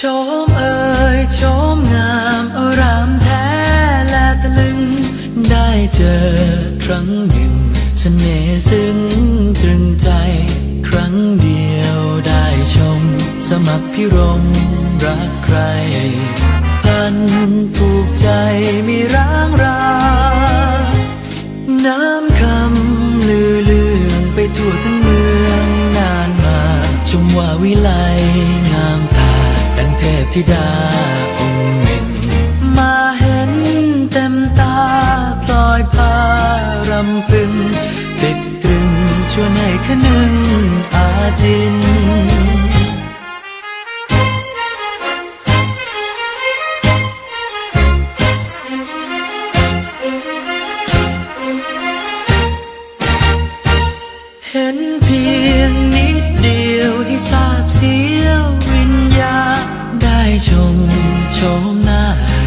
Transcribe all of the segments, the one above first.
ชมเอ่ยชมงามอารามแท้และตะลึง ได้เจอครั้งหนึ่งสเสน่ห์ซึ้งตรึงใจ ครั้งเดียวได้ชม สมัครพิรม ดั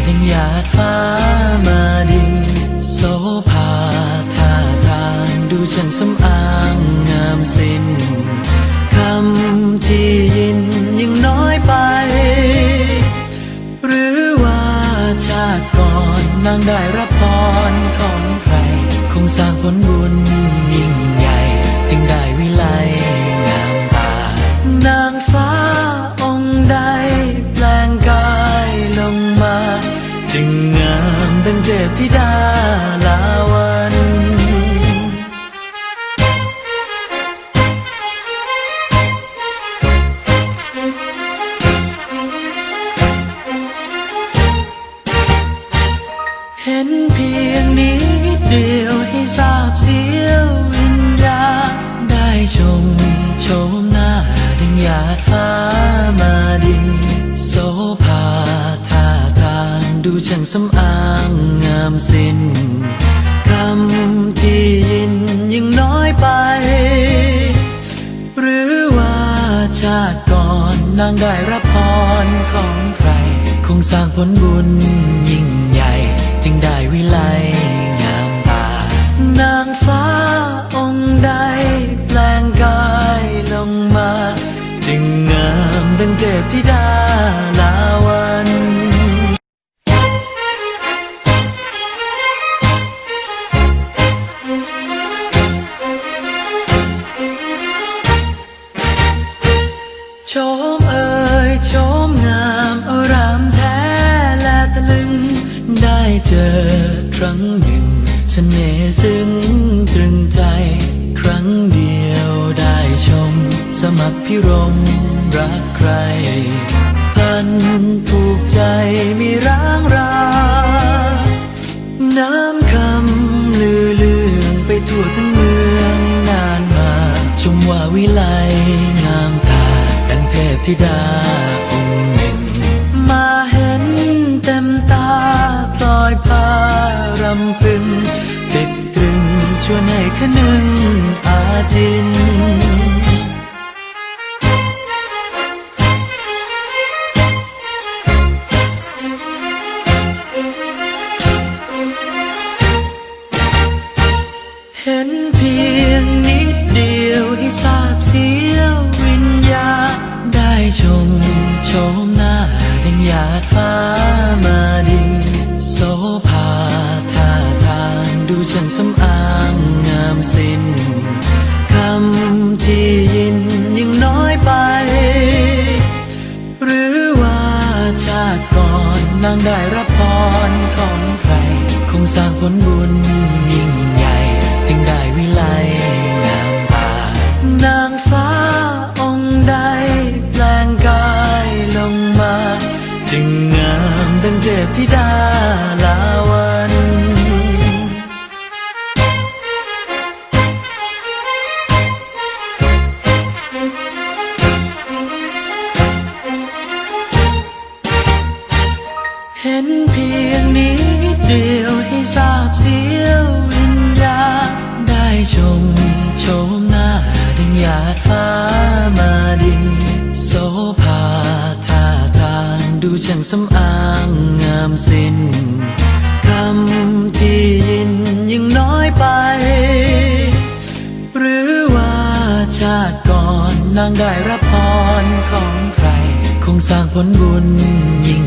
ดังหยาดฟ้ามาดินโสภาท่าทางดูช่างสำอางงามสิ้นคำที่ยินยังน้อยไป หรือว่าชาติก่อนนางได้รับพรของใคร คงสร้างผลบุญยิ่ พธิดาลาวันเห็นเพียงนิดเดียวให้ทราบเสียววิญญาณได้ชมโฉมหน้าดังหยาดฟ้ามาดิน ช่างสำอางงามสิ้นคำที่ยินยังน้อยไป หรือว่าชาติก่อนนางได้รับพรของใคร คงสร้างผลบุญยิ่งใหญ่ จึงได้วิไลงามตา นางฟ้าองค์ใดแปลงกายลงมา จึงงามดังเทพธิด เจอครั้งหนึ่งสเสน่ห์ซึ้งตรึงใจ ครั้งเดียวได้ชม สมัครพิรมรักใคร พันผูกใจมีร้างรา น้ำคำลือเลืองไปทั่วทั้งเมืองนานมา ชมว่าวิไลงามตา ดังเทพธิดาองค์ารำพึงติดตรึงชวนให้คนึงอาจิน ช่างสำอางงามสิ้นคำที่ยินยังน้อยไป หรือว่าชาติก่อนนางได้รับพรของใคร คงสร้างผลบุญยิ่ง เพียงนิดเดียวให้ทราบเสียววิญญาณได้ชมโฉมหน้าดังหยาดฟ้ามาดิน โสภาท่าทางดูช่างสำอางงามสิ้นคำที่ยินยังน้อยไป หรือว่าชาติก่อนนางได้รับพรของใคร คงสร้างผลบุญยิ่ง